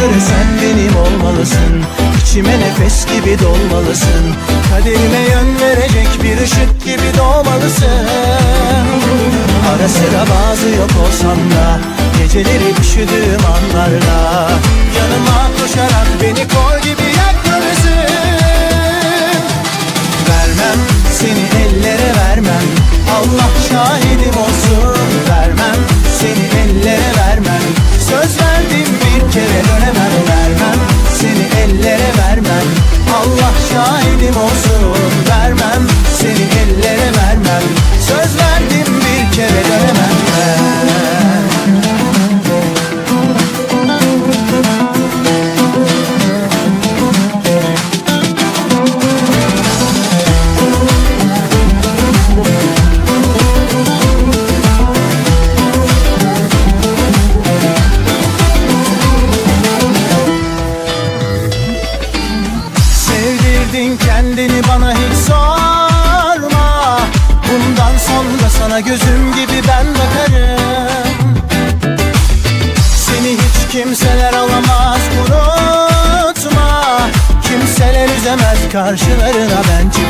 göre sen benim olmalısın. İçime nefes gibi dolmalısın. Kaderime yön verecek bir ışık gibi doğmalısın. Ara sıra bazı yok olsam da Geceleri üşüdüğüm anlarda Yanıma koşarak beni kol Sevdirdin kendini bana hiç sorma. Bundan sonra sana gözüm gibi ben bakarım. Seni hiç kimseler alamaz unutma. Kimseler üzemez karşılarına ben çıkarım